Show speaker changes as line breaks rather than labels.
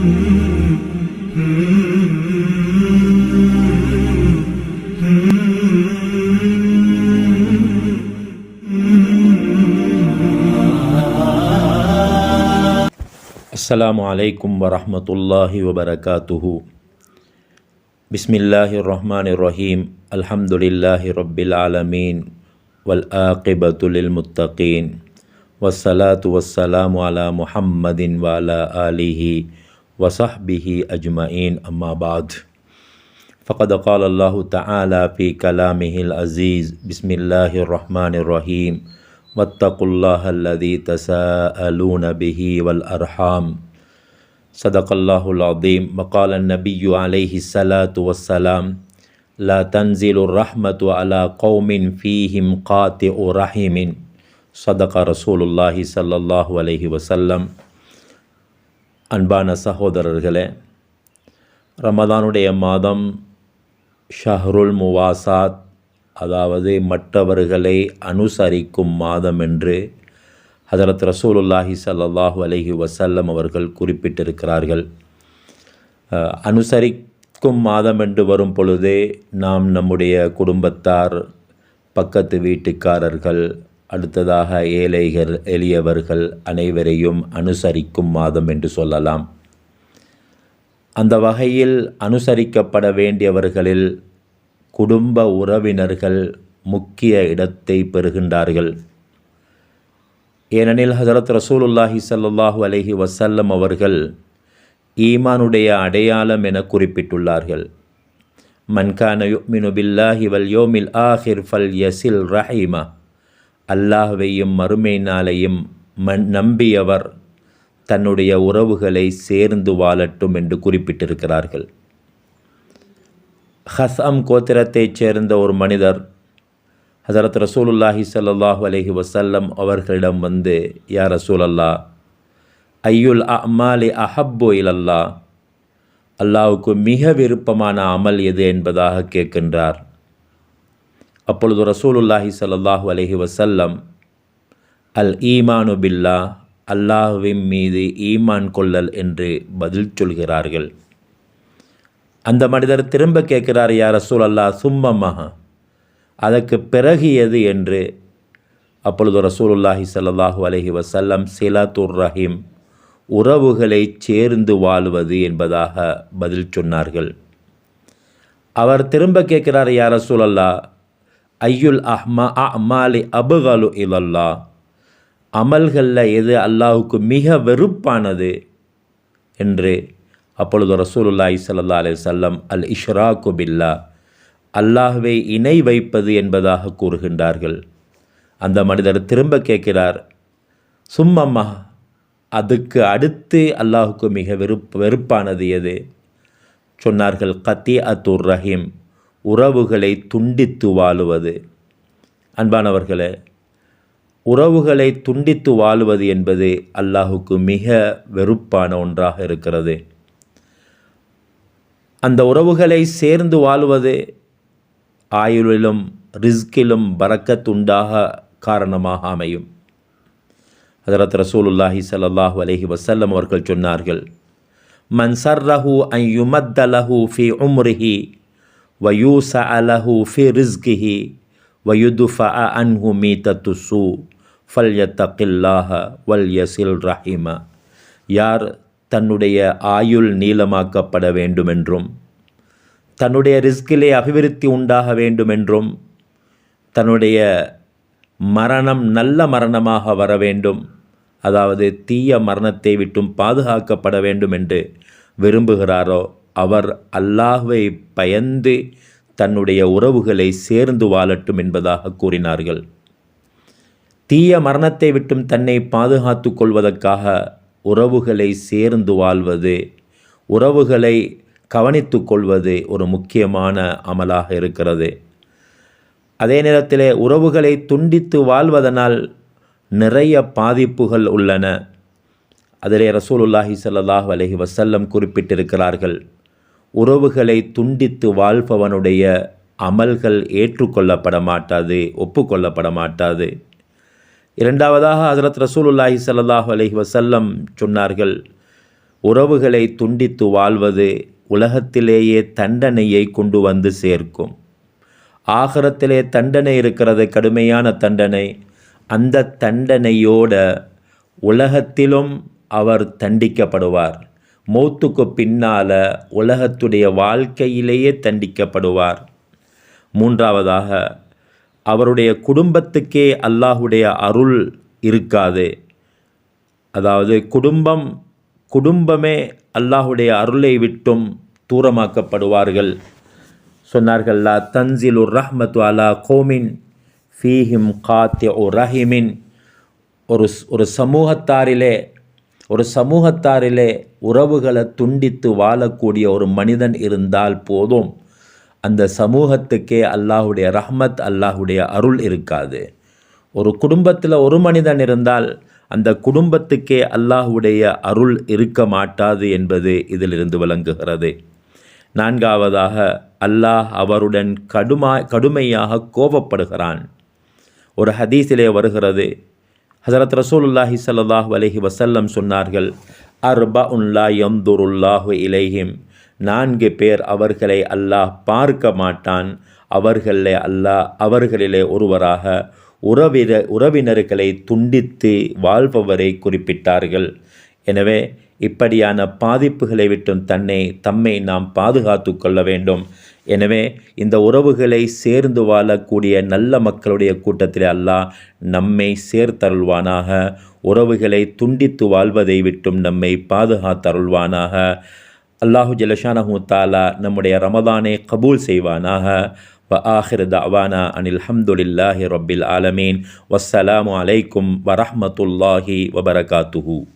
السلام عليكم ورحمة الله وبركاته. بسم الله الرحمن الرحيم. الحمد لله رب العالمين والآقبة للمتقين والصلاة والسلام على محمد وعلى آله وصحبه أجمعين أما بعد. فقد قال الله تعالى في كلامه العزيز بسم الله الرحمن الرحيم واتقوا الله الذي تساءلون به والأرحام. صدق الله العظيم. وقال النبي عليه الصلاة والسلام لا تنزل الرحمة على قوم فيهم قاطع رحم. صدق رسول الله صلى الله عليه وسلم. அன்பான சகோதரர்களே ரமதானுடைய மாதம் ஷஹ்ருல் முவாசாத் அதாவது மற்றவர்களை அனுசரிக்கும் மாதம் என்று ஹதரத் ரசூலுல்லாஹி சல்லாஹூ அலஹி வசல்லம் அவர்கள் குறிப்பிட்டிருக்கிறார்கள். அனுசரிக்கும் மாதம் என்று வரும் பொழுதே நாம் நம்முடைய குடும்பத்தார் பக்கத்து வீட்டுக்காரர்கள் அடுத்ததாக ஏழைகள் எளியவர்கள் அனைவரையும் அனுசரிக்கும் மாதம் என்று சொல்லலாம். அந்த வகையில் அனுசரிக்கப்பட வேண்டியவர்களில் குடும்ப உறவினர்கள் முக்கிய இடத்தை பெறுகின்றார்கள். ஏனெனில் ஹசரத் ரசூலுல்லாஹி சல்லாஹூ அலஹி வசல்லம் அவர்கள் ஈமானுடைய அடையாளம் என குறிப்பிட்டுள்ளார்கள். மன்கான யுக்மினு பில்லாஹி வல் யோமில் ஆஹிர் ஃபல் யசில் ரஹீமா. அல்லாஹ்வையும் மறுமை நாளையும் மண் நம்பியவர் தன்னுடைய உறவுகளை சேர்ந்து வாழட்டும் என்று குறிப்பிட்டிருக்கிறார்கள். ஹஸ்அம் கோத்திரத்தைச் சேர்ந்த ஒரு மனிதர் ஹசரத் ரசூலுல்லாஹி சல்லாஹூ அலஹி வசல்லம் அவர்களிடம் வந்து யா ரசூலல்லா ஐயுல் அமாலி அஹப்பு இலல்லா அல்லாவுக்கு மிக விருப்பமான அமல் எது? என்பதாக கேட்கின்றார். அப்பொழுது ரசூலுல்லாஹி சல்லாஹூ அலஹி வசல்லம் அல் ஈமானு பில்லா அல்லாஹுவின் மீது ஈமான் கொள்ளல் என்று பதில் சொல்கிறார்கள். அந்த மனிதர் திரும்ப கேட்கிறார் யார் ரசூல் அல்லா சும்மமாக அதற்கு பிறகு எது? என்று. அப்பொழுது ரசூலுல்லாஹி சல்லாஹூ அலஹி வசல்லம் சிலாத்துர் ரஹீம் உறவுகளை சேர்ந்து வாழ்வது என்பதாக பதில் சொன்னார்கள். அவர் திரும்ப கேட்கிறார் யார் ரசூல் ஐயுல் அஹ்மா அமாலி அபுகலு இலல்லா. அமல்களில் எது அல்லாஹுக்கு மிக வெறுப்பானது என்று அப்பொழுது ரசூலுல்லாஹி சல்லா அலி சொல்லம் அல் இஷ்ராக்கு பில்லா அல்லாஹுவை இணை வைப்பது என்பதாக கூறுகின்றார்கள். அந்த மனிதர் திரும்ப கேட்கிறார் சும்மம்மா அதுக்கு அடுத்து அல்லாஹுக்கு மிக வெறுப்பு வெறுப்பானது எது? சொன்னார்கள் கத்தி அத்துர் ரஹீம். உறவுகளை துண்டித்து வாழுவது. அன்பானவர்களே உறவுகளை துண்டித்து வாழுவது என்பது அல்லாஹுக்கு மிக வெறுப்பான ஒன்றாக இருக்கிறது. அந்த உறவுகளை சேர்ந்து வாழ்வது ஆயுளிலும் ரிஸ்கிலும் பறக்கத்துண்டாக காரணமாக அமையும். ஹதரத் ரசூலுல்லாஹி சல்லாஹு அலஹி வசல்லம் அவர்கள் சொன்னார்கள் மன் சர்ரஹு அன் யுமத்தலஹு ஃபி உம்ரிஹி வயூச அலஹு ஃபி ரிஸ்கிஹி வயுதுஃப அன்ஹு மீத்தத்து சூ ஃபல்ய யத்தகில்லாஹ வல்யசில் ரஹிம யார் தன்னுடைய ஆயுள் நீளமாக்கப்பட வேண்டுமென்றும் தன்னுடைய ரிஸ்கிலே அபிவிருத்தி உண்டாக வேண்டுமென்றும் தன்னுடைய மரணம் நல்ல மரணமாக வர வேண்டும் அதாவது தீய மரணத்தை விட்டும் பாதுகாக்கப்பட வேண்டும் என்று விரும்புகிறாரோ அவர் அல்லாஹுவை பயந்து தன்னுடைய உறவுகளை சேர்ந்து வாழட்டும் என்பதாக கூறினார்கள். தீய மரணத்தை விட்டும் தன்னை பாதுகாத்து கொள்வதற்காக உறவுகளை சேர்ந்து வாழ்வது உறவுகளை கவனித்து கொள்வது ஒரு முக்கியமான அமலாக இருக்கிறது. அதே நேரத்தில் உறவுகளை துண்டித்து வாழ்வதனால் நிறைய பாதிப்புகள் உள்ளன. அதிலே ரசூலுல்லாஹி சல்லாஹ் அலஹி வசல்லம் குறிப்பிட்டிருக்கிறார்கள். உறவுகளை துண்டித்து வாழ்பவனுடைய அமல்கள் ஏற்றுக்கொள்ளப்பட மாட்டாது ஒப்புக்கொள்ளப்பட மாட்டாது இரண்டாவதாக ஹசரத் ரசூலுல்லாஹி சல்லாஹ் அலஹி வசல்லம் சொன்னார்கள் உறவுகளை துண்டித்து வாழ்வது உலகத்திலேயே தண்டனையை கொண்டு வந்து சேர்க்கும். ஆகரத்திலே தண்டனை இருக்கிறது கடுமையான தண்டனை. அந்த தண்டனையோட உலகத்திலும் அவர் தண்டிக்கப்படுவார். மௌத்துக்கு பின்னால் உலகத்துடைய வாழ்க்கையிலேயே தண்டிக்கப்படுவார். மூன்றாவதாக அவருடைய குடும்பத்துக்கே அல்லாஹுடைய அருள் இருக்காது. அதாவது குடும்பம் குடும்பமே அல்லாஹுடைய அருளை விட்டும் தூரமாக்கப்படுவார்கள். சொன்னார்கள் லா உர் ரஹ்மத்து அலா கோமின் ஃபீஹிம் காத்தி உர் ரஹிமின். ஒரு ஒரு சமூகத்தாரிலே ஒரு சமூகத்தாரிலே உறவுகளை துண்டித்து வாழக்கூடிய ஒரு மனிதன் இருந்தால் போதும். அந்த சமூகத்துக்கே அல்லாஹுடைய ரஹ்மத் அல்லாஹுடைய அருள் இருக்காது. ஒரு குடும்பத்தில் ஒரு மனிதன் இருந்தால் அந்த குடும்பத்துக்கே அல்லாஹுடைய அருள் இருக்க மாட்டாது என்பது இதிலிருந்து விளங்குகிறது. நான்காவதாக அல்லாஹ் அவருடன் கடுமா கடுமையாக கோபப்படுகிறான். ஒரு ஹதீஸிலே வருகிறது ஹசரத் ரசூலுல்லாஹி சல்லாஹ் அலஹி வசல்லம் சொன்னார்கள் அர்பா உல்லா எம்துருல்லாஹு இலைஹிம். நான்கு பேர் அவர்களை அல்லாஹ் பார்க்க மாட்டான். அவர்களே அல்லாஹ் அவர்களிலே ஒருவராக உறவின உறவினர்களை துண்டித்து வாழ்பவரை குறிப்பிட்டார்கள். எனவே இப்படியான பாதிப்புகளை விட்டும் தன்னை தம்மை நாம் பாதுகாத்து கொள்ள வேண்டும். எனவே இந்த உறவுகளை சேர்ந்து வாழக்கூடிய நல்ல மக்களுடைய கூட்டத்தில் அல்லாஹ் நம்மை சேர்த்தருள்வானாக. உறவுகளை துண்டித்து வாழ்வதை விட்டும் நம்மை பாதுகாத்தருள்வானாக. அல்லாஹு ஜலஷானஹு தாலா நம்முடைய ரமதானை கபூல் செய்வானாக. வ ஆஹிர் தவானா அனில் ஹம்துலில்லாஹி ரப்பில் ஆலமீன். வஸ்ஸலாமு அலைக்கும் வரஹமத்துல்லாஹி வபரகாத்துஹூ.